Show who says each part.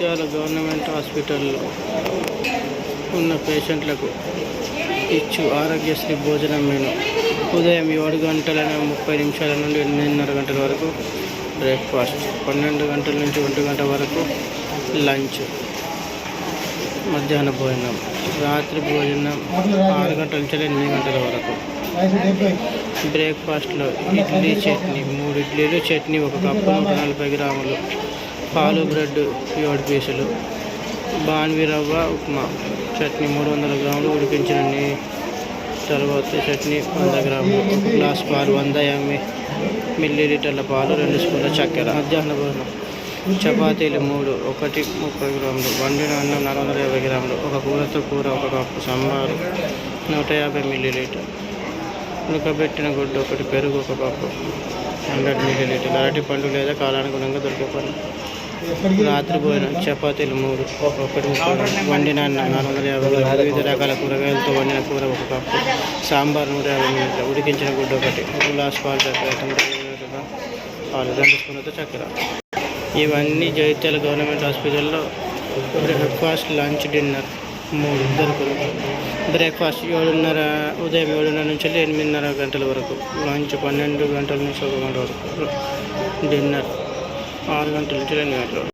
Speaker 1: ముత్యాల గవర్నమెంట్ హాస్పిటల్లో ఉన్న పేషెంట్లకు ఇచ్చు ఆరోగ్యశ్రీ భోజనం మెను. ఉదయం ఏడు గంటల ముప్పై నిమిషాల నుండి ఎనిమిదిన్నర గంటల వరకు బ్రేక్ఫాస్ట్ పన్నెండు గంటల నుంచి ఒంటి గంట వరకు లంచ్ మధ్యాహ్న భోజనం రాత్రి భోజనం ఆరు గంటల నుంచి ఎనిమిది గంటల వరకు. బ్రేక్ఫాస్ట్లో ఇడ్లీ చట్నీ మూడు ఇడ్లీలు చట్నీ ఒక కప్పు నూట నలభై గ్రాములు. పాలు బ్రెడ్ ఏడు పీసులు బాన్వి రవ్వ ఉప్మా. చట్నీ మూడు వందల గ్రాములు ఉడికించిన తర్వాత చట్నీ వంద గ్రాములు. ఒక గ్లాస్ పాలు వంద ఎంఏ మిల్లీ లీటర్ల పాలు రెండు స్పూన్ల చక్కెర. మధ్యాహ్న భోజనం. చపాతీలు మూడు ఒకటి ముప్పై గ్రాములు. వండిన అన్నం నాలుగు వందల యాభై గ్రాములు. ఒక కూరతో కూర ఒక కప్పు సాంబారు నూట యాభై మిల్లీ లీటర్ ఉడకబెట్టిన గుడ్డు ఒకటి పెరుగు ఒక కప్పు. హండ్రెడ్ మిల్లీ లీటర్ అరటి పండు లేదా కాలానుగుణంగా దొరికే పండు. రాత్రి భోజనం చపాతీలు మూడు ఒకటి ముప్పై వండిన నాలుగు వందల యాభై వివిధ రకాల కూరగాయలతో వండిన కూర ఒక కప్పు. సాంబార్ నూట యాభై మిల్లీ ఉడికించిన గుడ్డు ఒకటి. ఒక గ్లాస్ పాలు చక్కెర తొమ్మిది పాలు రెండు స్పూన్లతో చక్కెర. ఇవన్నీ జగిత్యాల గవర్నమెంట్ హాస్పిటల్లో బ్రేక్ఫాస్ట్ లంచ్ డిన్నర్ మూడు దొరుకులు. బ్రేక్ఫాస్ట్ ఏడున్నర ఉదయం ఏడున్నర నుంచి వెళ్ళి ఎనిమిదిన్నర గంటల వరకు. లంచ్ పన్నెండు గంటల నుంచి ఒక గంట వరకు. డిన్నర్ ఆరు గంటల నుంచి రెండు గంటల వరకు